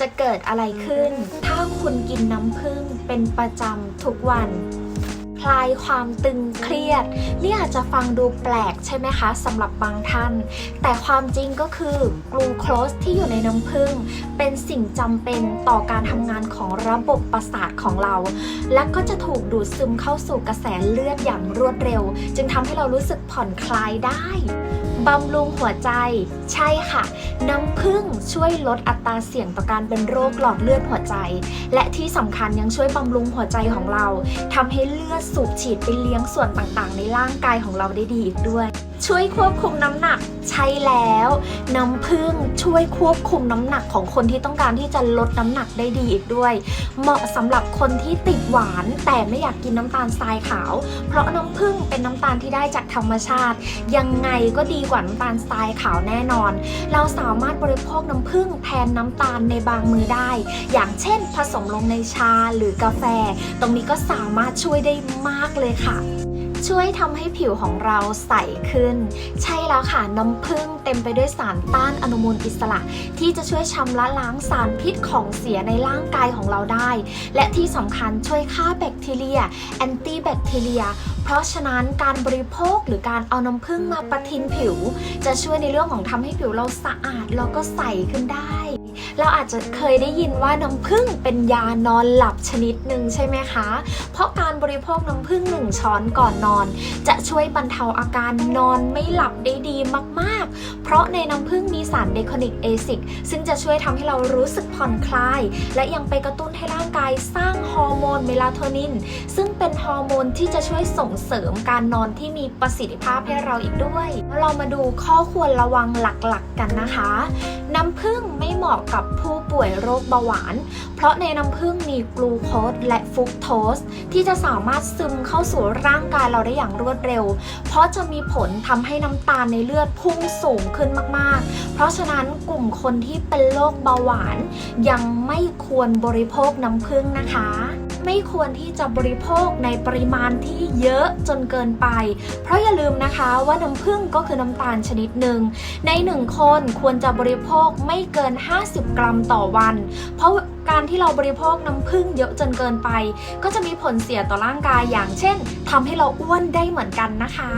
จะเกิดอะไรขึ้น ถ้าคุณกินน้ำผึ้งเป็นประจำทุกวันคลายความตึงเครียด นี่อาจจะฟังดูแปลกใช่ไหมคะสำหรับบางท่าน แต่ความจริงก็คือกลูโคสที่อยู่ในน้ำผึ้งเป็นสิ่งจำเป็นต่อการทำงานของระบบประสาทของเรา และก็จะถูกดูดซึมเข้าสู่กระแสเลือดอย่างรวดเร็ว จึงทำให้เรารู้สึกผ่อนคลายได้ บำรุงหัวใจ ใช่ค่ะ น้ำผึ้งช่วยลดอัตราเสี่ยงต่อการเป็นโรคหลอดเลือดหัวใจ และที่สำคัญยังช่วยบำรุงหัวใจของเราทำให้เลือดสูบฉีดไปเลี้ยงส่วนต่างๆ ในร่างกายของเราได้ดีอีกด้วย ช่วยควบคุมน้ำหนักใช่แล้ว น้ำผึ้งช่วยควบคุมน้ำหนักของคนที่ต้องการที่จะลดน้ำหนักได้ดีอีกด้วย เหมาะสำหรับคนที่ติดหวานแต่ไม่อยากกินน้ำตาลทรายขาว เพราะน้ำผึ้งเป็นน้ำตาลที่ได้จากธรรมชาติ ยังไงก็ดีกว่าน้ำตาลทรายขาวแน่นอน เราสามารถบริโภคน้ำผึ้งแทนน้ำตาลในบางมือได้ อย่างเช่น ผสมลงในชาหรือกาแฟ ตรงนี้ก็สามารถช่วยได้มากเลยค่ะ ช่วยทำให้ผิวของเราใสขึ้น ใช่แล้วค่ะน้ำผึ้งเต็มไปด้วยสารต้านอนุมูลอิสระ ที่จะช่วยชำระล้างสารพิษของเสียในร่างกายของเราได้ และที่สำคัญช่วยฆ่าแบคทีเรียแอนตี้แบคทีเรีย เพราะฉะนั้นการบริโภคหรือการเอาน้ำผึ้งมาประทินผิว จะช่วยในเรื่องของทำให้ผิวเราสะอาดแล้วก็ใสขึ้นได้ เราอาจจะเคยได้ยินว่าน้ำผึ้งเป็นยานอนหลับชนิดหนึ่งใช่ไหมคะ เพราะการบริโภคน้ำผึ้งหนึ่งช้อนก่อนนอน จะช่วยบรรเทาอาการนอนไม่หลับได้ดีมากๆ เพราะในน้ำผึ้งมีสารเดคอนิกเอซิกซึ่งจะช่วยทำให้เรารู้สึกผ่อนคลาย และยังไปกระตุ้นให้ร่างกายสร้างฮอร์โมนเมลาโทนิน ซึ่งเป็นฮอร์โมนที่จะช่วยส่งเสริมการนอนที่มีประสิทธิภาพให้เราอีกด้วย แล้วเรามาดูข้อควรระวังหลักๆกันนะคะ น้ำผึ้งไม่เหมาะกับผู้ป่วยโรคเบาหวาน เพราะในน้ำผึ้งมีกลูโคสและฟุกโทส ที่จะสามารถซึมเข้าสู่ร่างกายเราได้อย่างรวดเร็ว เพราะจะมีผลทำให้น้ำตาลในเลือดพุ่งสูงขึ้นมากๆ เพราะฉะนั้นกลุ่มคนที่เป็นโรคเบาหวาน ยังไม่ควรบริโภคน้ำผึ้งนะคะ ไม่ควรที่จะบริโภคในปริมาณที่เยอะจนเกินไป เพราะอย่าลืมนะคะว่าน้ำผึ้งก็คือน้ำตาลชนิดหนึ่ง ในหนึ่งคนควรจะบริโภคไม่เกิน 50 กรัมต่อวัน เพราะการที่เราบริโภคน้ำผึ้งเยอะจนเกินไป ก็จะมีผลเสียต่อร่างกายอย่างเช่นทำให้เราอ้วนได้เหมือนกันนะคะ